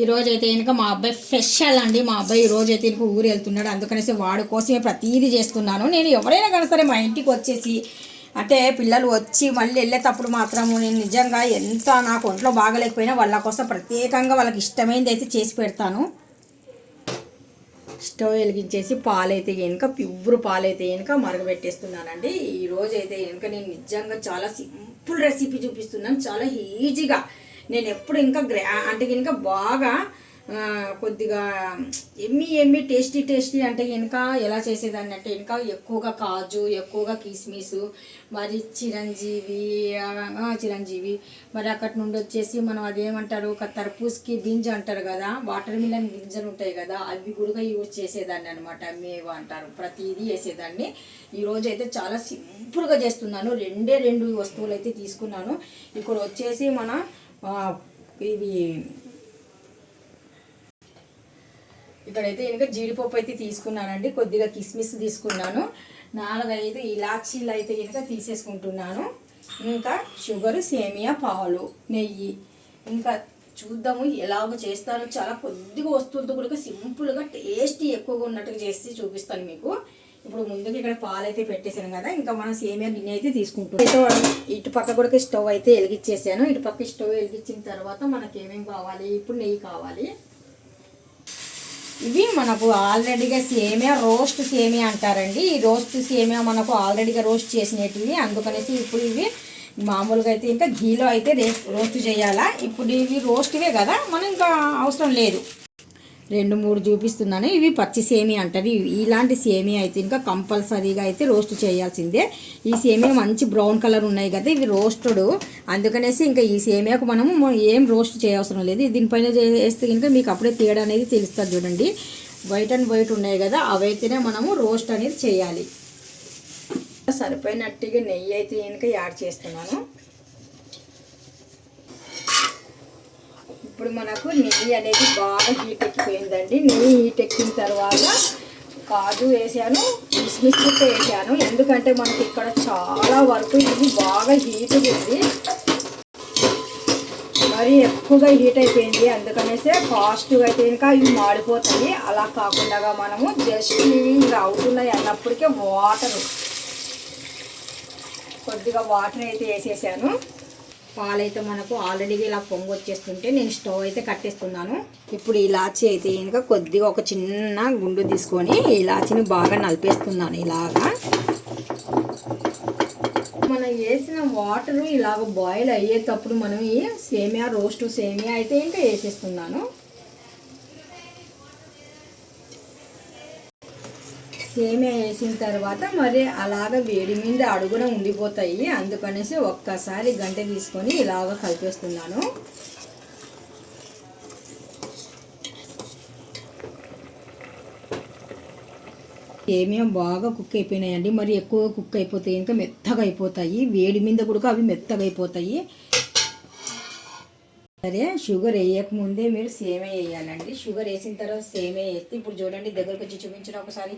ఈ అయితే కనుక మా అబ్బాయి స్పెషల్ అండి మా అబ్బాయి ఈ రోజు అయితే కనుక ఊరు వెళ్తున్నాడు. అందుకనేసి వాడి కోసమే ప్రతీది చేస్తున్నాను. నేను ఎవరైనా కానీ సరే మా ఇంటికి వచ్చేసి అంటే పిల్లలు వచ్చి మళ్ళీ వెళ్ళేటప్పుడు మాత్రం నేను నిజంగా ఎంత నాకు ఒంట్లో బాగలేకపోయినా వాళ్ళ కోసం ప్రత్యేకంగా వాళ్ళకి ఇష్టమైనది అయితే చేసి పెడతాను. స్టవ్ వెలిగించేసి పాలైతే కనుక ప్యూర్ పాలైతే కనుక మరగబెట్టేస్తున్నానండి. ఈ అయితే కనుక నేను నిజంగా చాలా సింపుల్ రెసిపీ చూపిస్తున్నాను. చాలా ఈజీగా నేను ఎప్పుడు ఇంకా గ్రా అంటే కనుక బాగా కొద్దిగా ఎమ్మి ఎమ్మి టేస్టీ టేస్టీ అంటే ఇంకా ఎలా చేసేదాన్ని అంటే ఇంకా ఎక్కువగా కాజు ఎక్కువగా కిస్మిస్ మరి చిరంజీవి చిరంజీవి. మరి అక్కడి నుండి వచ్చేసి మనం అదేమంటారు ఒక తర్పూస్కి గింజ అంటారు కదా వాటర్ మిలన్ గింజలు ఉంటాయి కదా అవి కూడా యూజ్ చేసేదాన్ని అనమాట మేవ అంటారు. ప్రతిదీ వేసేదాన్ని. ఈరోజు అయితే చాలా సింపుల్గా చేస్తున్నాను. రెండే రెండు వస్తువులు అయితే తీసుకున్నాను. ఇక్కడ వచ్చేసి మన ఇది ఇక్కడైతే ఇంకా జీడిపప్పు అయితే తీసుకున్నానండి. కొద్దిగా కిస్మిస్ తీసుకున్నాను. నాలుగైదు ఇలాచీలు అయితే కనుక తీసేసుకుంటున్నాను. ఇంకా షుగరు సేమియా పాలు నెయ్యి. ఇంకా చూద్దాము ఎలాగ చేస్తారో చాలా కొద్దిగా వస్తువులతో కూడా సింపుల్గా టేస్టీ ఎక్కువగా ఉన్నట్టుగా చేసి చూపిస్తాను మీకు. ఇప్పుడు ముందుగా ఇక్కడ పాలు అయితే పెట్టేశాను కదా ఇంకా మనం సేమియా గిన్నె అయితే తీసుకుంటాం ఇటు పక్క కూడా స్టవ్ అయితే వెలిగించేసాను. ఇటు పక్క స్టవ్ వెలిగించిన తర్వాత మనకి ఏమేమి కావాలి? ఇప్పుడు నెయ్యి కావాలి. ఇవి మనకు ఆల్రెడీగా సేమియా రోస్ట్ సేమియా అంటారండి. ఈ రోస్ట్ సేమియా మనకు ఆల్రెడీగా రోస్ట్ చేసినవి అందుకనేసి ఇప్పుడు ఇవి మామూలుగా అయితే ఇంకా ఘీలో అయితే రోస్ట్ చేయాలా? ఇప్పుడు ఇవి రోస్ట్వే కదా మనం ఇంకా అవసరం లేదు. రెండు మూడు చూపిస్తున్నాను. ఇవి పచ్చి సేమియా అంటారు ఇలాంటి సేమియా అయితే ఇంకా కంపల్సరీగా అయితే రోస్ట్ చేయాల్సిందే. ఈ సేమియా మంచి బ్రౌన్ కలర్ ఉన్నాయి కదా ఇవి రోస్టెడ్. అందుకనేసి ఇంకా ఈ సేమియాకు మనము ఏం రోస్ట్ చేయవసరం లేదు. దీనిపైన చేస్తే ఇంకా మీకు అప్పుడే తేడా అనేది తెలుస్తుంది చూడండి. వైట్ అండ్ వైట్ ఉన్నాయి కదా అవైతేనే మనము రోస్ట్ అనేది చేయాలి. సరిపోయినట్టుగా నెయ్యి అయితే ఇంకా యాడ్ చేస్తున్నాను. ఇప్పుడు మనకు నెయ్యి అనేది బాగా హీట్ ఎక్కిపోయిందండి. నెయ్యి హీట్ ఎక్కిన తర్వాత కాజు వేసాను కిస్మిస్ కూడా వేసాను. ఎందుకంటే మనకి ఇక్కడ చాలా వరకు ఇది బాగా హీట్ ఉంది. మరి ఎక్కువగా హీట్ అయిపోయింది. అందుకనేసే ఫాస్ట్గా అయితే ఇంకా ఇవి మాడిపోతాయి. అలా కాకుండా మనము జస్ట్ ఇవి ఇంకా అవుతున్నాయి అన్నప్పటికే వాటర్ కొద్దిగా వాటర్ అయితే వేసేసాను. పాలైతే మనకు ఆల్రెడీ ఇలా పొంగు వచ్చేస్తుంటే నేను స్టవ్ అయితే కట్టేస్తున్నాను. ఇప్పుడు ఇలాచి అయితే ఇంకా కొద్దిగా ఒక చిన్న గుండు తీసుకొని ఇలాచిని బాగా నలిపేస్తున్నాను ఇలాగా. మనం వేసిన వాటర్ ఇలాగ బాయిల్ అయ్యేటప్పుడు మనం ఈ సేమియా రోస్ట్ సేమియా అయితే ఇంకా వేసేస్తున్నాను. సేమియా వేసిన తర్వాత మరి అలాగ వేడి మీద అడుగున ఉండిపోతాయి. అందుకనేసి ఒక్కసారి గంట తీసుకొని ఇలాగ కలిపేస్తున్నాను. సేమియా బాగా కుక్ అయిపోయినాయండి. మరి ఎక్కువ కుక్ అయిపోతాయి ఇంకా మెత్తగా అయిపోతాయి. వేడి మీద కూడా అవి మెత్తగా అయిపోతాయి. సరే షుగర్ వేయకముందే మీరు సేమే వేయాలండి. షుగర్ వేసిన తర్వాత సేమే వేస్తే ఇప్పుడు చూడండి దగ్గరకు వచ్చి చూపించిన ఒకసారి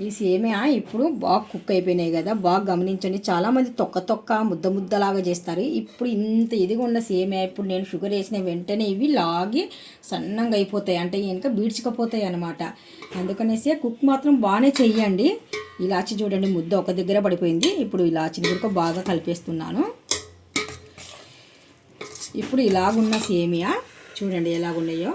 ఈ సేమియా ఇప్పుడు బాగా కుక్ అయిపోయినాయి కదా బాగా గమనించండి. చాలామంది తొక్క తొక్క ముద్ద ముద్దలాగా చేస్తారు. ఇప్పుడు ఇంత ఇదిగా ఉన్న సేమియా ఇప్పుడు నేను షుగర్ వేసిన వెంటనే ఇవి లాగి సన్నంగా అయిపోతాయి. అంటే ఇంకా బీడ్చుకపోతాయి అనమాట అందుకనేసి కుక్ మాత్రం బాగానే చెయ్యండి. ఇలాచి చూడండి ముద్ద ఒక దగ్గర పడిపోయింది. ఇప్పుడు ఇలాచిని కూడా బాగా కలిపేస్తున్నాను. ఇప్పుడు ఇలాగున్న సేమియా చూడండి ఎలాగున్నాయో.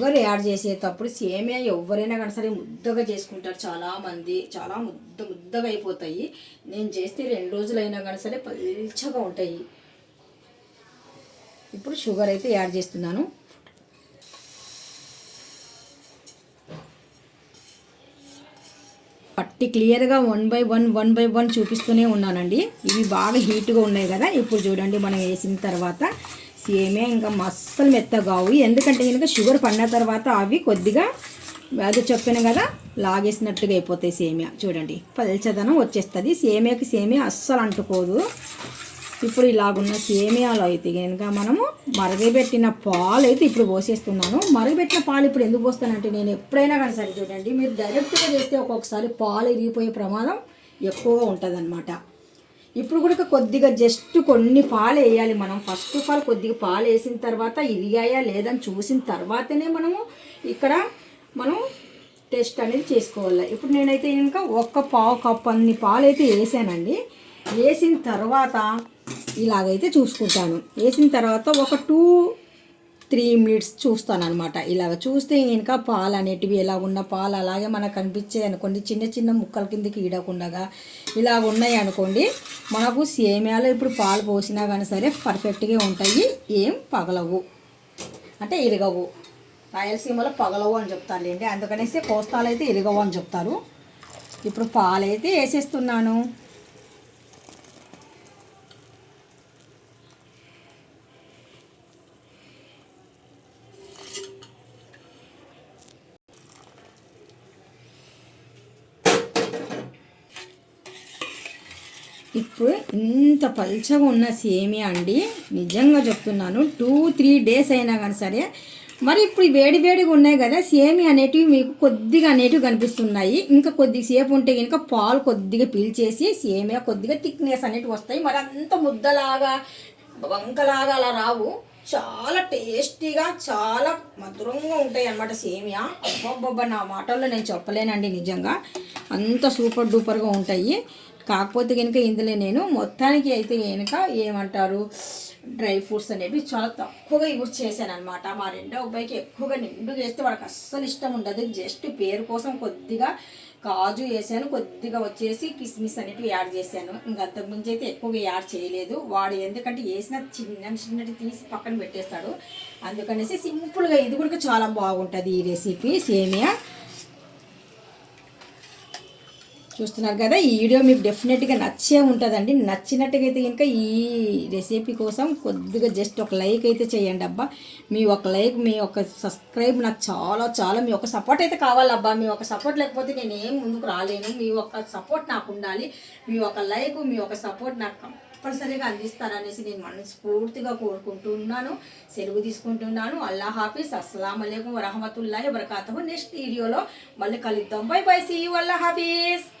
షుగర్ యాడ్ చేసేటప్పుడు సేమియా ఎవరైనా కానీ సరే ముద్దగా చేసుకుంటారు చాలామంది. చాలా ముద్ద ముద్దగా అయిపోతాయి. నేను చేస్తే రెండు రోజులైనా కానీ సరే పల్చగా ఉంటాయి. ఇప్పుడు షుగర్ అయితే యాడ్ చేస్తున్నాను. పట్టి క్లియర్గా one by one one by one చూపిస్తూనే ఉన్నానండి. ఇవి బాగా హీట్గా ఉన్నాయి కదా. ఇప్పుడు చూడండి మనం వేసిన తర్వాత సేమే ఇంకా మస్సలు మెత్తగావు ఎందుకంటే కనుక షుగర్ పడిన తర్వాత అవి కొద్దిగా అది చెప్పాను కదా లాగేసినట్టుగా అయిపోతాయి సేమియా. చూడండి పల్చదనం వచ్చేస్తుంది. సేమియాకి సేమియా అస్సలు అంటుకోదు. ఇప్పుడు ఇలాగున్న సేమియాలో అయితే కనుక మనము మరగబెట్టిన పాలు అయితే ఇప్పుడు పోసేస్తున్నాను. మరగబెట్టిన పాలు ఇప్పుడు ఎందుకు పోస్తానంటే నేను ఎప్పుడైనా కానీ సరే చూడండి మీరు డైరెక్ట్గా చేస్తే ఒక్కొక్కసారి పాలు ఇరిగిపోయే ప్రమాదం ఎక్కువగా ఉంటుంది ఇప్పుడు కూడా కొద్దిగా జస్ట్ కొన్ని పాలు వేయాలి మనం. ఫస్ట్ ఆఫ్ ఆల్ కొద్దిగా పాలు వేసిన తర్వాత ఇరిగాయా లేదని చూసిన తర్వాతనే మనము ఇక్కడ మనం టెస్ట్ అనేది చేసుకోవాలి. ఇప్పుడు నేనైతే ఇంకా ఒక్క పావు కప్ అన్ని పాలు అయితే వేసానండి. వేసిన తర్వాత ఇలాగైతే చూసుకుంటాను. వేసిన తర్వాత ఒక టూ త్రీ మినిట్స్ చూస్తాను అనమాట ఇలాగ చూస్తే ఇంకా పాలు అనేటివి ఎలా ఉన్న పాలు అలాగే మనకు కనిపించాయి అనుకోండి. చిన్న చిన్న ముక్కల కిందకి ఈడకుండగా ఇలాగ ఉన్నాయి అనుకోండి. మనకు సేమియాలో ఇప్పుడు పాలు పోసినా కానీ సరే పర్ఫెక్ట్గా ఉంటాయి. ఏం పగలవు. అంటే ఇరగవు రాయలసీమలో పగలవు అని చెప్తారులేండి. అందుకనేసి కోస్తాలు అయితే ఇరగవు అని చెప్తారు. ఇప్పుడు పాలు అయితే వేసేస్తున్నాను. ఇప్పుడు ఇంత పల్చగా ఉన్న సేమియా అండి. నిజంగా చెప్తున్నాను టూ త్రీ డేస్ అయినా కానీ సరే మరి ఇప్పుడు వేడి వేడిగా ఉన్నాయి కదా సేమి అనేటివి మీకు కొద్దిగా అనేటివి కనిపిస్తున్నాయి. ఇంకా కొద్దిసేపు ఉంటే కనుక పాలు కొద్దిగా పీల్చేసి సేమియా కొద్దిగా థిక్నెస్ అనేటివి వస్తాయి. మరి అంత ముద్దలాగా వంకలాగా అలా రావు. చాలా టేస్టీగా చాలా మధురంగా ఉంటాయి అన్నమాట సేమియా. అబ్బబ్బబ్బా నా మాటల్లో నేను చెప్పలేనండి నిజంగా. అంత సూపర్ డూపర్గా ఉంటాయి. కాకపోతే కనుక ఇందులో నేను మొత్తానికి అయితే కనుక ఏమంటారు డ్రై ఫ్రూట్స్ అనేవి చాలా తక్కువగా యూజ్ చేశాను అనమాట మా రెండో అబ్బాయికి ఎక్కువగా నిండు చేస్తే వాడికి అస్సలు ఇష్టం ఉండదు. జస్ట్ పేరు కోసం కొద్దిగా కాజు వేసాను కొద్దిగా వచ్చేసి కిస్మిస్ అనేటివి యాడ్ చేశాను. ఇంకా అంతకుమించి అయితే ఎక్కువగా యాడ్ చేయలేదు. వాడు ఎందుకంటే వేసిన చిన్న చిన్నటి తీసి పక్కన పెట్టేస్తాడు. అందుకనేసి సింపుల్గా ఇది కూడా చాలా బాగుంటుంది ఈ రెసిపీ. సేమియా చూస్తున్నారు కదా ఈ వీడియో మీకు డెఫినెట్గా నచ్చే ఉంటుందండి. నచ్చినట్టుగా అయితే కనుక ఈ రెసిపీ కోసం కొద్దిగా జస్ట్ ఒక లైక్ అయితే చేయండి అబ్బా. మీ ఒక లైక్ మీ ఒక సబ్స్క్రైబ్ నాకు చాలా చాలా మీ ఒక సపోర్ట్ అయితే కావాలబ్బా. మీ ఒక సపోర్ట్ లేకపోతే నేను ఏం ముందుకు రాలేను. మీ ఒక సపోర్ట్ నాకు ఉండాలి. మీ ఒక లైక్ మీ ఒక సపోర్ట్ నాకు కంపల్సరీగా అందిస్తారనేసి నేను మనస్ఫూర్తిగా కోరుకుంటున్నాను. సెలవు తీసుకుంటున్నాను. అల్లా హాఫీస్. అస్సలం అయికం వరహమతుల్లాహి వరకాతహు నెక్స్ట్ వీడియోలో మళ్ళీ కలుద్దాం. Bye bye. సీ అల్లా హాఫీస్.